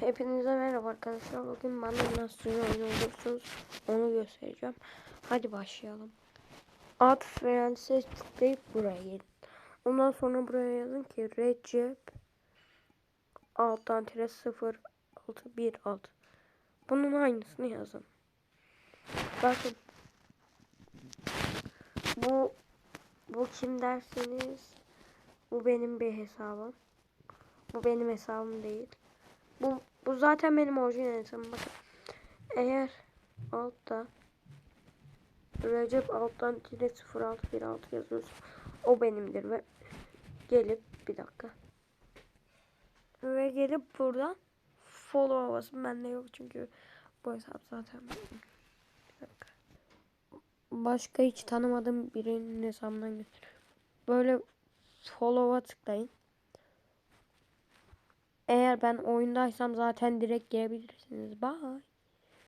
Hepinize merhaba arkadaşlar. Bugün bana nasıl oyun olursunuz onu göstereceğim. Hadi başlayalım. Ad Frances tıklayıp buraya gelin. Ondan sonra buraya yazın ki Recep alttan tire 0 6 1 6. Bunun aynısını yazın. Bakın. Bu bu kim derseniz bu benim bir hesabım. Bu benim hesabım değil. Bu zaten benim orijinal hesabım. Bakın. Eğer altta Recep alttan tire 0616 yazıyorsa o benimdir ve gelip bir dakika. Ve gelip buradan follow havası bende yok çünkü bu hesap zaten. Bir dakika. Başka hiç tanımadığım birinin hesabından götürüyorum. Böyle follow'a tıklayın. Eğer ben oyundaysam zaten direkt girebilirsiniz. Bye.